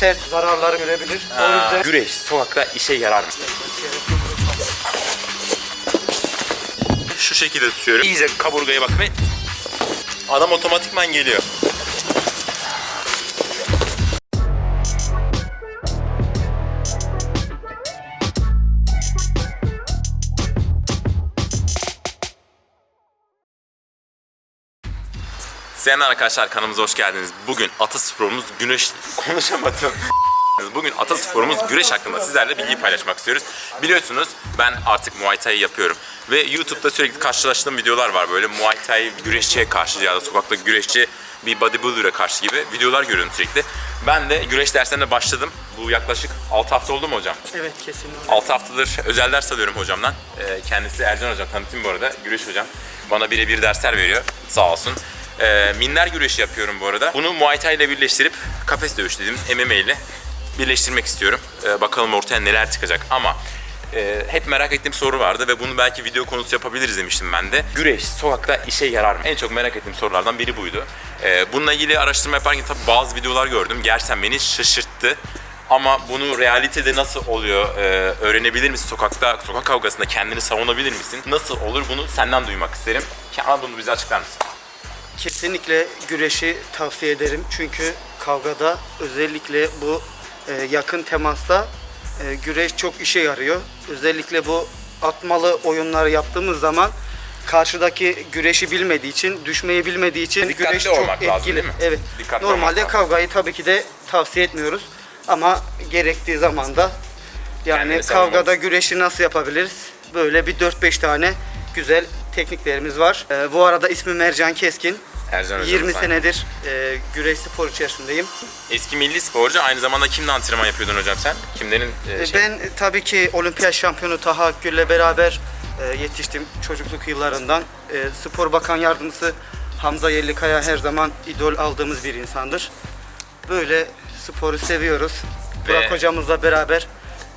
sert zararları görebilir. O yüzden Güreş sokakta işe yarar mı? Şu şekilde tutuyorum. İyice kaburgaya bak ve adam otomatikman geliyor. Selam arkadaşlar kanalımıza hoş geldiniz. Bugün atasporumuz güneş konuşamadım. Bugün atasporumuz güreş hakkında sizlerle bilgi paylaşmak istiyoruz. Biliyorsunuz ben artık Muay Thai yapıyorum. Ve YouTube'da sürekli karşılaştığım videolar var böyle Muay Thai güreşçiye karşı ya da sokakta güreşçi bir bodybuilder'a karşı gibi videolar görüyorum sürekli. Ben de güreş derslerine başladım. Bu yaklaşık 6 hafta oldu mu hocam? evet kesinlikle. 6 haftadır özel ders alıyorum hocamdan. Ee, kendisi Ercan hocam tanıtayım bu arada. Güreş hocam. Bana birebir dersler veriyor. Sağ olsun. Ee, minler güreşi yapıyorum bu arada. Bunu Muay Thai ile birleştirip kafes dövüş dediğimiz MMA ile birleştirmek istiyorum. Ee, bakalım ortaya neler çıkacak ama e, hep merak ettiğim soru vardı ve bunu belki video konusu yapabiliriz demiştim ben de. Güreş sokakta işe yarar mı? En çok merak ettiğim sorulardan biri buydu. Ee, bununla ilgili araştırma yaparken tabii bazı videolar gördüm. Gerçekten beni şaşırttı. Ama bunu realitede nasıl oluyor e, öğrenebilir misin? Sokakta, sokak kavgasında kendini savunabilir misin? Nasıl olur bunu senden duymak isterim. Ama bunu bize açıklar mısın? Kesinlikle güreşi tavsiye ederim. Çünkü kavgada özellikle bu e, yakın temasta e, güreş çok işe yarıyor. Özellikle bu atmalı oyunları yaptığımız zaman karşıdaki güreşi bilmediği için, düşmeyi bilmediği için Dikkatli güreş olmak çok lazım, etkili. değil mi? Evet. Dikkatli olmak Normalde lazım. kavgayı tabii ki de tavsiye etmiyoruz. Ama gerektiği zaman da yani Kendini savunmamız. kavgada güreşi nasıl yapabiliriz? Böyle bir 4-5 tane güzel tekniklerimiz var. E, bu arada ismim Mercan Keskin. Ercan hocam 20 sen. senedir e, güreş spor içerisindeyim. Eski milli sporcu aynı zamanda kimle antrenman yapıyordun hocam sen? Kimlerin e, E, şey? Ben e, tabii ki olimpiyat şampiyonu Taha Akgül'le beraber e, yetiştim çocukluk yıllarından. E, spor Bakan Yardımcısı Hamza Yerlikaya her zaman idol aldığımız bir insandır. Böyle sporu seviyoruz. Ve Burak hocamızla beraber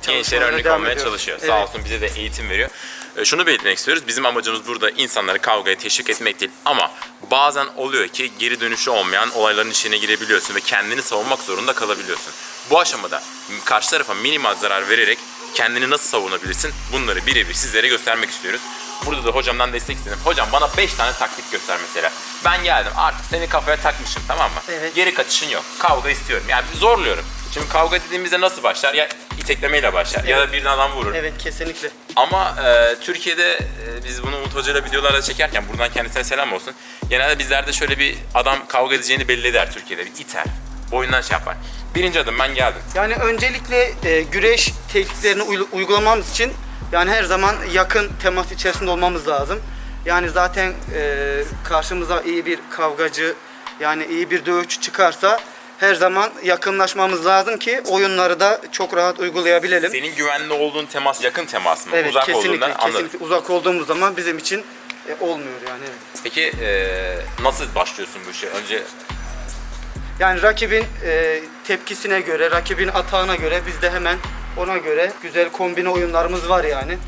gençlere örnek olmaya ediyoruz. çalışıyor. Evet. Sağ olsun bize de eğitim veriyor. E, Şunu belirtmek istiyoruz. Bizim amacımız burada insanları kavgaya teşvik etmek değil. Ama bazen oluyor ki geri dönüşü olmayan olayların içine girebiliyorsun ve kendini savunmak zorunda kalabiliyorsun. Bu aşamada karşı tarafa minimal zarar vererek kendini nasıl savunabilirsin? Bunları birebir sizlere göstermek istiyoruz. Burada da hocamdan destek istedim. Hocam bana 5 tane taktik göster mesela. Ben geldim artık seni kafaya takmışım tamam mı? Evet. Geri kaçışın yok. Kavga istiyorum. Yani zorluyorum. Şimdi kavga dediğimizde nasıl başlar? Ya iteklemeyle başlar ya da birine adam vurur. Evet kesinlikle. Ama e, Türkiye'de e, biz bunu Umut Hoca ile videolarda çekerken buradan kendisine selam olsun. Genelde bizlerde şöyle bir adam kavga edeceğini belli eder Türkiye'de. Bir iter. Boyundan şey yapar. Birinci adım ben geldim. Yani öncelikle e, güreş tekniklerini uy- uygulamamız için yani her zaman yakın temas içerisinde olmamız lazım. Yani zaten e, karşımıza iyi bir kavgacı yani iyi bir dövüşçü çıkarsa her zaman yakınlaşmamız lazım ki oyunları da çok rahat uygulayabilelim. Senin güvenli olduğun temas yakın temas mı? evet Uzak kesinlikle olduğundan anladım. kesinlikle uzak olduğumuz zaman bizim için e, olmuyor yani. evet. Peki e, nasıl başlıyorsun bu işe? Önce Yani rakibin e, tepkisine göre, rakibin atağına göre biz de hemen ona göre güzel kombine oyunlarımız var yani.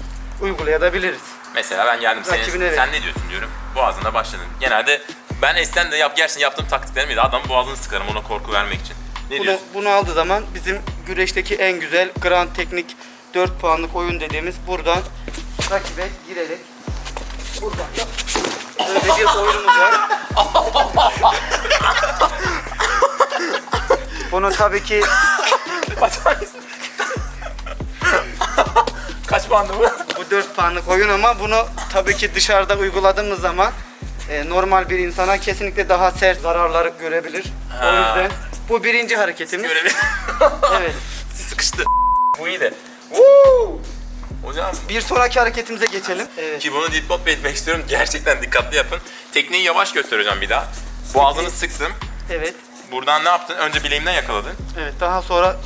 Uygulayabiliriz. mesela ben geldim senin, Rakibine sen ne diyorsun diyorum. Boğazında başladın. Genelde ben esen de yap gerçekten yaptığım taktiklerim miydi? Adamın boğazını sıkarım ona korku vermek için. Ne Bunu, diyorsun? bunu aldığı zaman bizim güreşteki en güzel grand teknik 4 puanlık oyun dediğimiz buradan rakibe girerek buradan yap. Böyle bir oyunumuz var. Bunu tabii ki Kaç bandı bu? bu 4 puanlık oyun ama bunu tabii ki dışarıda uyguladığımız zaman e, normal bir insana kesinlikle daha sert zararlar görebilir. O Ha. yüzden bu birinci hareketimiz. Evet. Sıkıştı. Bu iyi de. Woo! Hocam Bir sonraki hareketimize geçelim. Evet. ki bunu dipnot belirtmek istiyorum. Gerçekten dikkatli yapın. Tekniği yavaş göstereceğim bir daha. Boğazını sıktım. Evet. Buradan ne yaptın? Önce bileğimden yakaladın. Evet. Daha sonra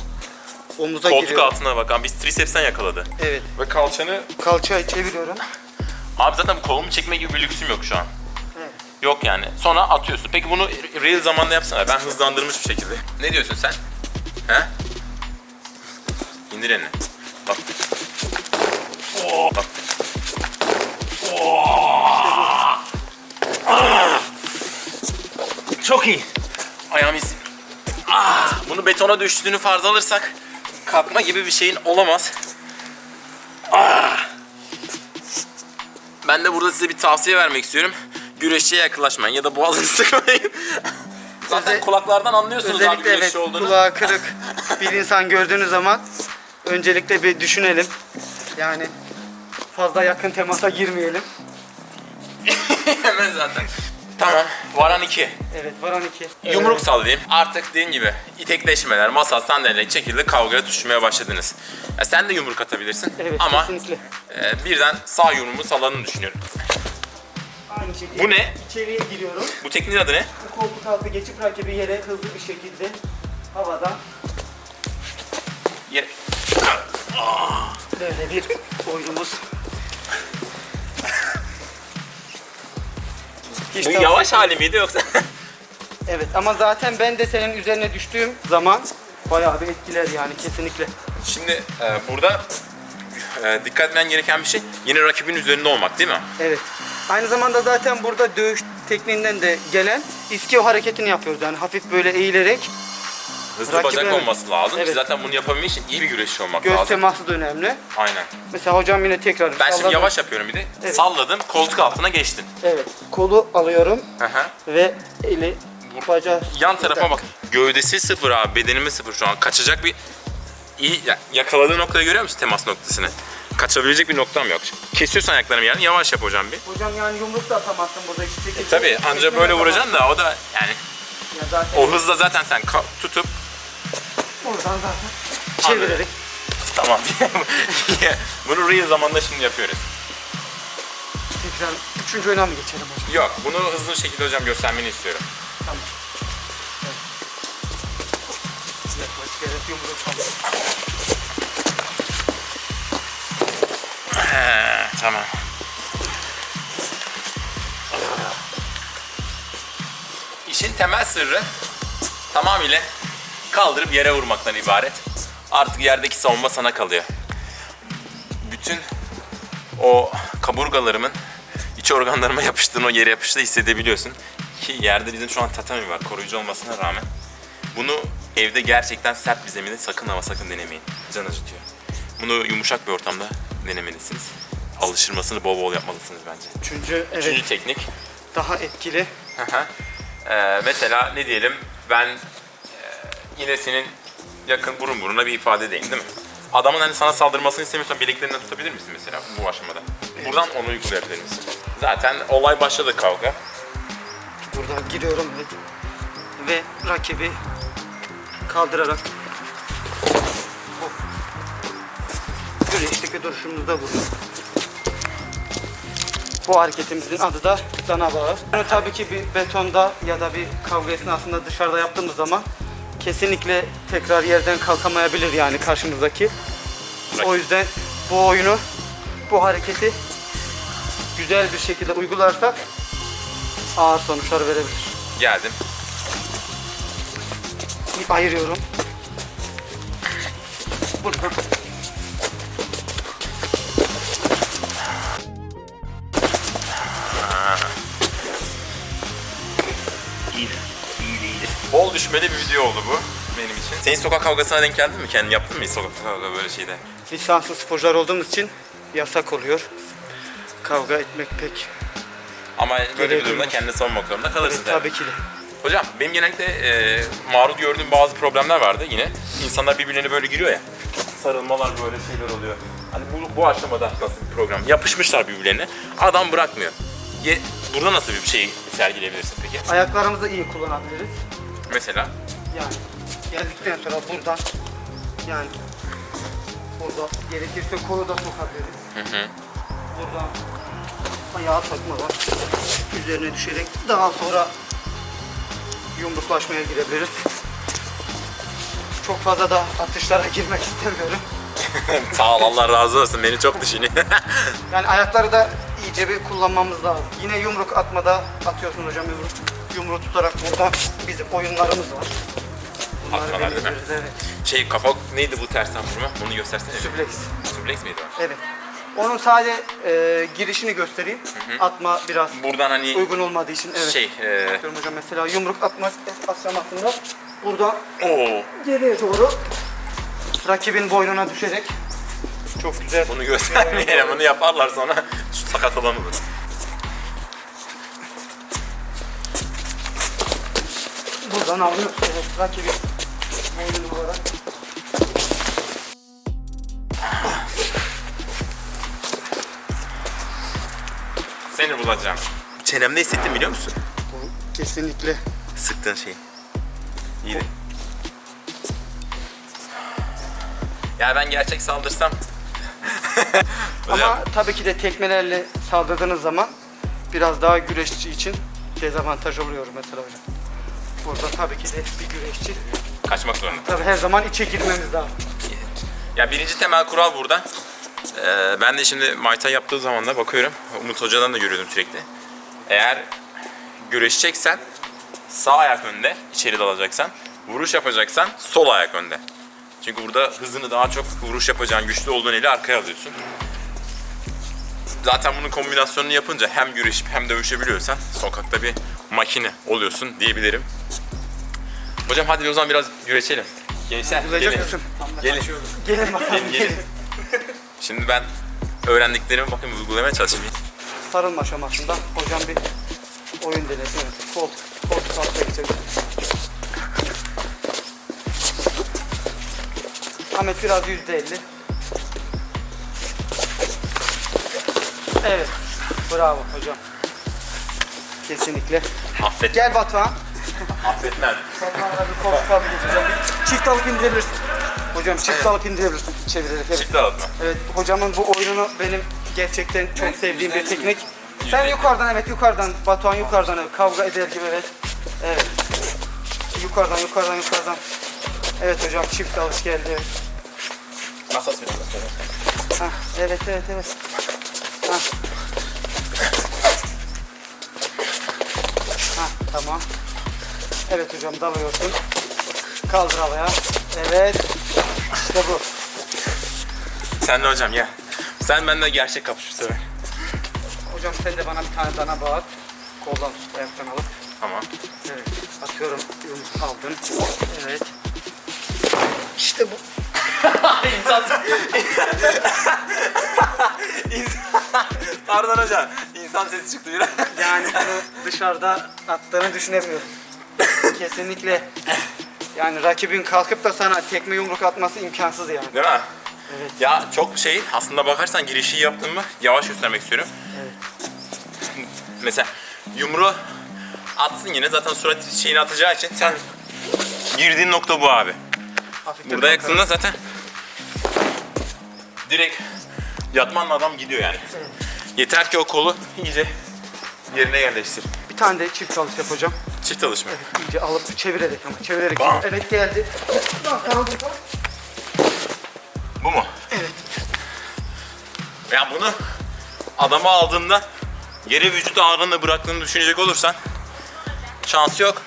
omuza Koltuk giriyor. altına bakan biz tricepsten yakaladı. Evet. Ve kalçanı... Kalçayı çeviriyorum. Abi zaten bu kolumu çekme gibi bir lüksüm yok şu an. Yok yani. Sonra atıyorsun. Peki bunu real zamanda yapsana. Ben hızlandırmış bir şekilde. Ne diyorsun sen? He? İndir elini. Bak. Bak. Çok iyi. Ayağımı hissettim. Ah, Bunu betona düştüğünü farz alırsak kalkma gibi bir şeyin olamaz. Ah! Ben de burada size bir tavsiye vermek istiyorum. Güreşçiye yaklaşmayın ya da boğazını sıkmayın. Zaten Özel- kulaklardan anlıyorsunuz abi Özellikle güreşçi evet olduğunu. kulağı kırık bir insan gördüğünüz zaman öncelikle bir düşünelim. Yani fazla yakın temasa girmeyelim. Hemen zaten. Tamam. Varan 2. Evet varan iki. Yumruk sallayayım. Artık dediğin gibi itekleşmeler, masa, sandalye şekilde kavgaya tutuşmaya başladınız. Ya sen de yumruk atabilirsin Evet ama kesinlikle. e, birden sağ yumruğumu salladığını düşünüyorum. Aynı şekilde Bu ne? içeriye giriyorum. Bu tekniğin adı ne? Bu koltuk altı geçip rakibi yere hızlı bir şekilde havadan Ye- böyle bir oyunumuz. Hiç Bu tavsiye- yavaş hali miydi yoksa? Evet ama zaten ben de senin üzerine düştüğüm zaman bayağı bir etkiler yani kesinlikle. Şimdi e, burada e, dikkat etmen gereken bir şey yine rakibin üzerinde olmak değil mi? Evet. Aynı zamanda zaten burada dövüş tekniğinden de gelen iskio hareketini yapıyoruz. Yani hafif böyle eğilerek Hızlı Rakip bacak olması lazım. ki Evet. Zaten bunu yapabilmek için iyi bir güreşçi olmak göz lazım. teması da önemli. Aynen. Mesela hocam yine tekrar Ben şimdi salladım. yavaş yapıyorum bir de. Evet. Salladım, koltuk altına geçtin. Evet. Kolu alıyorum Hı hı. ve eli bacağı Yan tarafa bak. Gövdesi sıfır abi, bedenimi sıfır şu an. Kaçacak bir iyi ya- yakaladığı noktayı görüyor musun temas noktasını? Kaçabilecek bir noktam yok. Kesiyorsan ayaklarımı yani yavaş yap hocam bir. Hocam yani yumruk da atamazsın burada hiçbir şekilde. E, Tabii anca böyle vuracaksın da o da yani Ya zaten o hızla zaten sen tutup oradan zaten çevirerek. tamam. Bunu real zamanda şimdi yapıyoruz. Tekrar üçüncü oyuna mı geçelim hocam? Yok bunu hızlı bir şekilde hocam göstermeni istiyorum. Tamam. Evet. Evet yumruk tamam. Tamam. İşin temel sırrı tamamıyla kaldırıp yere vurmaktan ibaret. Artık yerdeki savunma sana kalıyor. Bütün o kaburgalarımın iç organlarıma yapıştığını o yere yapıştığı hissedebiliyorsun. Ki yerde bizim şu an tatami var koruyucu olmasına rağmen. Bunu evde gerçekten sert bir zeminde sakın ama sakın denemeyin. Can acıtıyor. Bunu yumuşak bir ortamda denemelisiniz. Alıştırmasını bol bol yapmalısınız bence. Üçüncü evet Üçüncü teknik. daha etkili. Ee, mesela ne diyelim ben e, yine senin yakın burun buruna bir ifadedeyim değil mi? Adamın hani sana saldırmasını istemiyorsan bileklerinden tutabilir misin mesela bu aşamada? Buradan onu uygulayabilir misin? Zaten olay başladı kavga. Buradan giriyorum ve, ve rakibi kaldırarak bu güreşteki duruşumuzda bu. Bu hareketimizin adı da dana bağı. Bunu tabii ki bir betonda ya da bir kavga esnasında dışarıda yaptığımız zaman kesinlikle tekrar yerden kalkamayabilir yani karşımızdaki. O yüzden bu oyunu, bu hareketi güzel bir şekilde uygularsak ağır sonuçlar verebilir. Geldim. Bir ayırıyorum. Buradan. Bol düşmeli bir video oldu bu benim için. Senin sokak kavgasına denk geldin mi? Kendin yaptın mı hiç sokak kavga böyle şeyde? Lisanslı sporcular olduğumuz için yasak oluyor. Kavga etmek pek. Ama böyle bir durumda kendini savunmak zorunda kalırsın Evet, tabii ki de. Hocam benim genellikle e, maruz gördüğüm bazı problemler vardı yine. İnsanlar birbirlerine böyle giriyor ya. Sarılmalar böyle şeyler oluyor. Hani bu, bu aşamada nasıl bir program? Yapışmışlar birbirlerine. Adam bırakmıyor. Ye, burada nasıl bir şey sergileyebilirsin peki? Ayaklarımızı iyi kullanabiliriz. Mesela Yani geldikten sonra buradan yani burada gerekirse kolu da sokabiliriz. hı hı. Buradan ayağı takmadan üzerine düşerek daha sonra yumruklaşmaya girebiliriz. Çok fazla da atışlara girmek istemiyorum. Sağ ol Allah razı olsun beni çok düşünüyor. Yani ayakları da iyice bir kullanmamız lazım. Yine yumruk atmada atıyorsun hocam yumruk. Yumruğu tutarak burada bizim oyunlarımız var. Bunları Atmalar değil mi? Evet. şey kafa neydi bu tersten vurma? Bunu göstersene. Suplex. Suplex miydi o? Evet. Onun sadece e, girişini göstereyim. Atma biraz Buradan hani uygun olmadığı için. Evet. şey e, Atıyorum hocam mesela yumruk atma aşamasında Buradan Oo. geriye doğru rakibin boynuna düşerek çok güzel. Bunu göstermeyelim. Bunu yaparlar sonra sakat olan Buradan alıyoruz. Evet, rakibin boynunu vurarak. Seni bulacağım. Çenemde hissettim biliyor musun? Bu kesinlikle Sıktığın şey. İyiydi. Ya ben gerçek saldırsam. Hocam Ama tabii ki de tekmelerle saldırdığınız zaman biraz daha güreşçi için dezavantaj oluyor mesela hocam. Burada tabii ki de bir güreşçi kaçmak zorunda. tabii her zaman içe girmemiz lazım. Ya birinci temel kural burada. Ee, ben de şimdi Muay Thai yaptığı zaman da bakıyorum. Umut Hoca'dan da görüyordum sürekli. Eğer güreşeceksen sağ ayak önde, içeri dalacaksan. Vuruş yapacaksan sol ayak önde. Çünkü burada hızını daha çok vuruş yapacağın güçlü olduğun eli arkaya alıyorsun. Zaten bunun kombinasyonunu yapınca hem güreşip hem dövüşebiliyorsan sokakta bir makine oluyorsun diyebilirim. Hocam hadi o zaman biraz güreşelim. Gençler gelin. mısın? Gelin. Gelin bakalım Gelin. Şimdi ben öğrendiklerimi bakın uygulamaya çalışayım. Sarılma aşamasında hocam bir oyun denesin. Evet. Kol, koltuk altına geçelim. Ahmet biraz yüzde elli. Evet. Bravo hocam. Kesinlikle. Affet, Gel Batuhan. affetmem. Batuhan'a bir koltuk. Bir çift alıp indirebilirsin. Hocam çift alıp indirebilirsin. Çevirerek. Evet. Çift dağıtma. Evet hocamın bu oyununu benim gerçekten çok sevdiğim bir teknik. Sen yukarıdan evet yukarıdan Batuhan yukarıdan evet, kavga eder gibi evet. Evet. Yukarıdan yukarıdan yukarıdan. Evet hocam çift alış geldi. Evet. Masa sürüyor. Hah, evet evet evet. Hah. Hah, tamam. Evet hocam dalıyorsun. Kaldır havaya. Evet. İşte bu. Sen de hocam gel. Sen benden gerçek kapış bu sefer. Hocam sen de bana bir tane dana bağır. Koldan tut ayaktan alıp. Tamam. Evet. Atıyorum. Yumruk aldın. Evet. İşte bu. İnsan... Pardon hocam. İnsan sesi çıktı biraz. Yani bunu dışarıda attığını düşünemiyorum. Kesinlikle. Yani rakibin kalkıp da sana tekme yumruk atması imkansız yani. Değil mi? Evet. Ya çok şey aslında bakarsan girişi yaptığımı yavaş göstermek istiyorum. Evet. Mesela yumruğu atsın yine zaten surat şeyini atacağı için sen girdiğin nokta bu abi. Hafif de Burada yaksında zaten direkt yatmanla adam gidiyor yani. Yeter ki o kolu iyice yerine yerleştir. Bir tane de çift çalış yap hocam. Çift alışma. İyice alıp çevirerek ama çevirerek. Bam. Evet geldi. Bak. Bu mu? Evet. Ya bunu adama aldığında geri vücut ağırlığını bıraktığını düşünecek olursan şansı yok.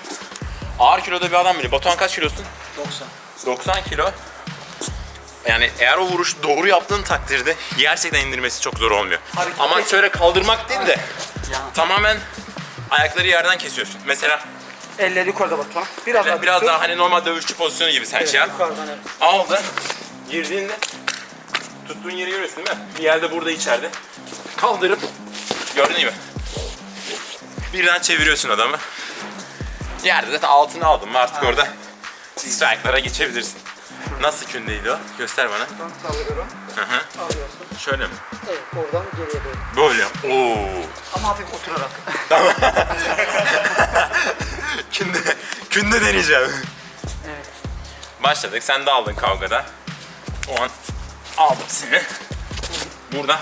Ağır kiloda bir adam bile. Batuhan kaç kilosun? 90. 90 kilo. Yani eğer o vuruş doğru yaptığın takdirde gerçekten indirmesi çok zor olmuyor. Hareket- Ama şöyle kaldırmak değil de Ya. tamamen ayakları yerden kesiyorsun. Mesela Elleri yukarıda Batuhan. Biraz daha biraz daha hani normal dövüşçü pozisyonu gibi sen Evet, şey yap. yukarıdan evet. Aldın. Girdiğinde tuttuğun yeri görüyorsun değil mi? Bir yerde burada içeride. Kaldırıp gördün gibi. Birden çeviriyorsun adamı. Yerde zaten altını aldın mı artık orada strike'lara geçebilirsin. Nasıl kündeydi o? Göster bana. Buradan sallıyorum. Hı hı. Alıyorsun. Şöyle mi? Evet oradan geriye doğru. Böyle. Oo. Ama hafif oturarak. Künde, künde deneyeceğim. evet. Başladık. Sen de aldın kavgada. O an aldım seni. Burada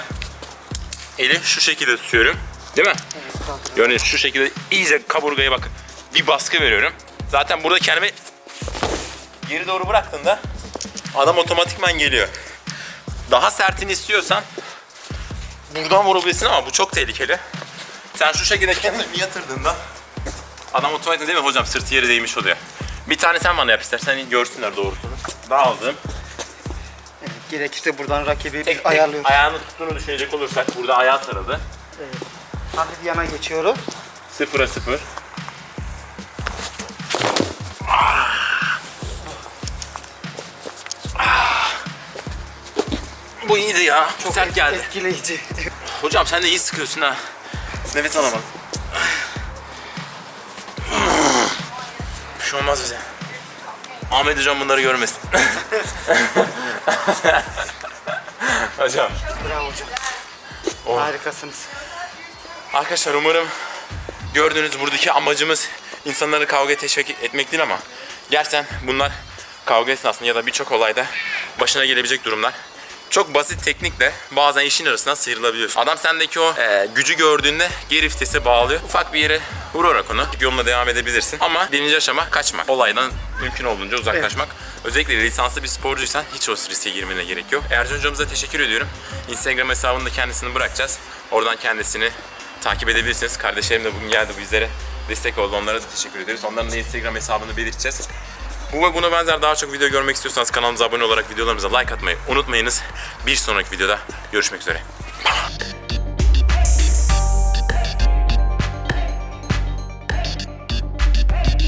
eli şu şekilde tutuyorum. Değil mi? Evet. Yani şu şekilde iyice kaburgaya bak. Bir baskı veriyorum. Zaten burada kendimi geri doğru bıraktığında adam otomatikman geliyor. Daha sertini istiyorsan buradan vurabilirsin ama bu çok tehlikeli. Sen şu şekilde kendini yatırdığında adam otomatikman değil mi hocam sırtı yere değmiş oluyor. Bir tane sen bana yap istersen görsünler doğrusunu. Dağıldım. Evet, gerekirse buradan rakibi Tek tek ayarlıyoruz. ayağını tuttuğunu düşünecek olursak burada ayağı sarıldı. Evet. Hafif yana geçiyoruz. Sıfıra sıfır. Bu iyiydi ya. Çok sert geldi. Etkileyici. Hocam sen de iyi sıkıyorsun ha. Nefes alamadım. Bir şey olmaz bize. Ahmet hocam bunları görmesin. hocam. Bravo hocam. Oh. Harikasınız. Arkadaşlar umarım gördüğünüz buradaki amacımız insanları kavga teşvik etmek değil ama gerçekten bunlar kavga esnasında ya da birçok olayda başına gelebilecek durumlar. Çok basit teknikle bazen işin arasından sıyrılabiliyorsun. Adam sendeki o e, gücü gördüğünde geri vitese bağlıyor. Ufak bir yere vurarak onu yoluna devam edebilirsin. Ama birinci aşama kaçmak. Olaydan mümkün olduğunca uzaklaşmak. Özellikle lisanslı bir sporcuysan hiç o riske girmene gerek yok. Ercan hocamıza teşekkür ediyorum. Instagram hesabında kendisini bırakacağız. Oradan kendisini takip edebilirsiniz. Kardeşlerim de bugün geldi bizlere destek oldu. Onlara da teşekkür ediyoruz. Onların da Instagram hesabını belirteceğiz. Bu ve buna benzer daha çok video görmek istiyorsanız kanalımıza abone olarak videolarımıza like atmayı unutmayınız. Bir sonraki videoda görüşmek üzere.